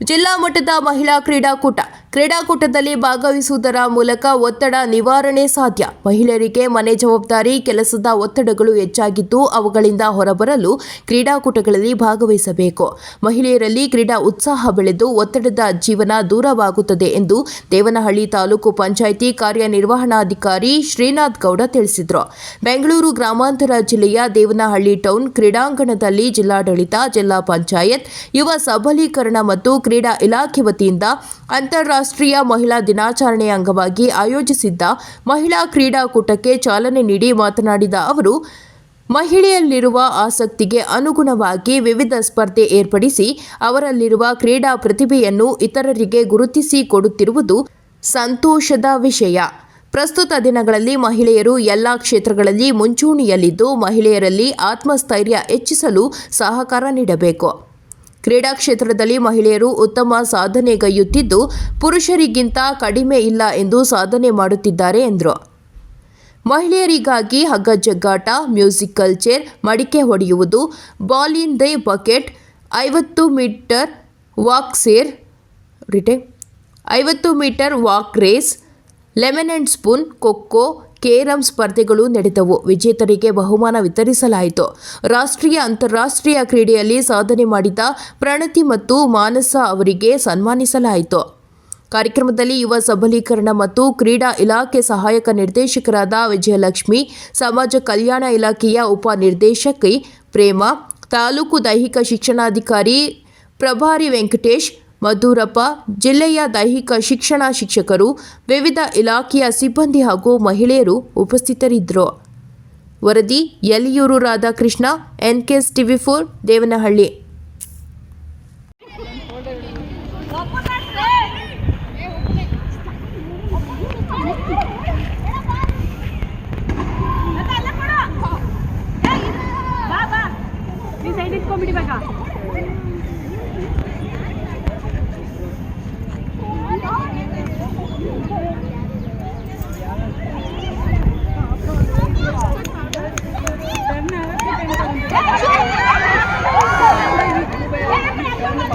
ಜಿಲ್ಲಾ ಮಟ್ಟದ ಮಹಿಳಾ ಕ್ರೀಡಾಕೂಟ ಕ್ರೀಡಾಕೂಟದಲ್ಲಿ ಭಾಗವಹಿಸುವುದರ ಮೂಲಕ ಒತ್ತಡ ನಿವಾರಣೆ ಸಾಧ್ಯ. ಮಹಿಳೆಯರಿಗೆ ಮನೆ ಜವಾಬ್ದಾರಿ, ಕೆಲಸದ ಒತ್ತಡಗಳು ಹೆಚ್ಚಾಗಿದ್ದು ಅವುಗಳಿಂದ ಹೊರಬರಲು ಕ್ರೀಡಾಕೂಟಗಳಲ್ಲಿ ಭಾಗವಹಿಸಬೇಕು. ಮಹಿಳೆಯರಲ್ಲಿ ಕ್ರೀಡಾ ಉತ್ಸಾಹ ಬೆಳೆದು ಒತ್ತಡದ ಜೀವನ ದೂರವಾಗುತ್ತದೆ ಎಂದು ದೇವನಹಳ್ಳಿ ತಾಲೂಕು ಪಂಚಾಯಿತಿ ಕಾರ್ಯನಿರ್ವಹಣಾಧಿಕಾರಿ ಶ್ರೀನಾಥ್ ಗೌಡ ತಿಳಿಸಿದರು. ಬೆಂಗಳೂರು ಗ್ರಾಮಾಂತರ ಜಿಲ್ಲೆಯ ದೇವನಹಳ್ಳಿ ಟೌನ್ ಕ್ರೀಡಾಂಗಣದಲ್ಲಿ ಜಿಲ್ಲಾಡಳಿತ, ಜಿಲ್ಲಾ ಪಂಚಾಯತ್, ಯುವ ಸಬಲೀಕರಣ ಮತ್ತು ಕ್ರೀಡಾ ಇಲಾಖೆ ವತಿಯಿಂದ ಅಂತಾರಾಷ್ಟ್ರೀಯ ಮಹಿಳಾ ದಿನಾಚರಣೆಯ ಅಂಗವಾಗಿ ಆಯೋಜಿಸಿದ್ದ ಮಹಿಳಾ ಕ್ರೀಡಾಕೂಟಕ್ಕೆ ಚಾಲನೆ ನೀಡಿ ಮಾತನಾಡಿದ ಅವರು, ಮಹಿಳೆಯಲ್ಲಿರುವ ಆಸಕ್ತಿಗೆ ಅನುಗುಣವಾಗಿ ವಿವಿಧ ಸ್ಪರ್ಧೆ ಏರ್ಪಡಿಸಿ ಅವರಲ್ಲಿರುವ ಕ್ರೀಡಾ ಪ್ರತಿಭೆಯನ್ನು ಇತರರಿಗೆ ಗುರುತಿಸಿ ಕೊಡುತ್ತಿರುವುದು ಸಂತೋಷದ ವಿಷಯ. ಪ್ರಸ್ತುತ ದಿನಗಳಲ್ಲಿ ಮಹಿಳೆಯರು ಎಲ್ಲ ಕ್ಷೇತ್ರಗಳಲ್ಲಿ ಮುಂಚೂಣಿಯಲ್ಲಿದ್ದು ಮಹಿಳೆಯರಲ್ಲಿ ಆತ್ಮಸ್ಥೈರ್ಯ ಹೆಚ್ಚಿಸಲು ಸಹಕಾರ ನೀಡಬೇಕು. ಕ್ರೀಡಾ ಕ್ಷೇತ್ರದಲ್ಲಿ ಮಹಿಳೆಯರು ಉತ್ತಮ ಸಾಧನೆಗೈಯುತ್ತಿದ್ದು ಪುರುಷರಿಗಿಂತ ಕಡಿಮೆ ಇಲ್ಲ ಎಂದು ಸಾಧನೆ ಮಾಡುತ್ತಿದ್ದಾರೆ ಎಂದರು. ಮಹಿಳೆಯರಿಗಾಗಿ ಹಗ್ಗ ಜಗ್ಗಾಟ, ಮ್ಯೂಸಿಕಲ್ ಚೇರ್, ಮಡಿಕೆ ಹೊಡೆಯುವುದು ಬಾಲಿನ್ ದ ಬಕೆಟ್, ಐವತ್ತು ಮೀಟರ್ ವಾಕ್ ಸೇರ್, ರಿಟೆ, ಐವತ್ತು metre walk race, lemon and spoon kho kho carrom ಸ್ಪರ್ಧೆಗಳು ನಡೆದವು. ವಿಜೇತರಿಗೆ ಬಹುಮಾನ ವಿತರಿಸಲಾಯಿತು. ರಾಷ್ಟ್ರೀಯ, ಅಂತಾರಾಷ್ಟ್ರೀಯ ಕ್ರೀಡೆಯಲ್ಲಿ ಸಾಧನೆ ಮಾಡಿದ ಪ್ರಣತಿ ಮತ್ತು ಮಾನಸ ಅವರಿಗೆ ಸನ್ಮಾನಿಸಲಾಯಿತು. ಕಾರ್ಯಕ್ರಮದಲ್ಲಿ ಯುವ ಸಬಲೀಕರಣ ಮತ್ತು ಕ್ರೀಡಾ ಇಲಾಖೆ ಸಹಾಯಕ ನಿರ್ದೇಶಕರಾದ ವಿಜಯಲಕ್ಷ್ಮಿ, ಸಮಾಜ ಕಲ್ಯಾಣ ಇಲಾಖೆಯ ಉಪ ನಿರ್ದೇಶಕಿ ಪ್ರೇಮ, ತಾಲೂಕು ದೈಹಿಕ ಶಿಕ್ಷಣಾಧಿಕಾರಿ ಪ್ರಭಾರಿ ವೆಂಕಟೇಶ್ ಮಧುರಪ್ಪ, ಜಿಲ್ಲೆಯ ದೈಹಿಕ ಶಿಕ್ಷಣ ಶಿಕ್ಷಕರು, ವಿವಿಧ ಇಲಾಖೆಯ ಸಿಬ್ಬಂದಿ ಹಾಗೂ ಮಹಿಳೆಯರು ಉಪಸ್ಥಿತರಿದ್ದರು. ವರದಿ Yaliyur Radhakrishna, NKS TV four, Devanahalli. Side ಇಟ್ಕೊಂಡ್ಬಿಡಿಬೇಕಾ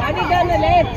Hadi gel lan.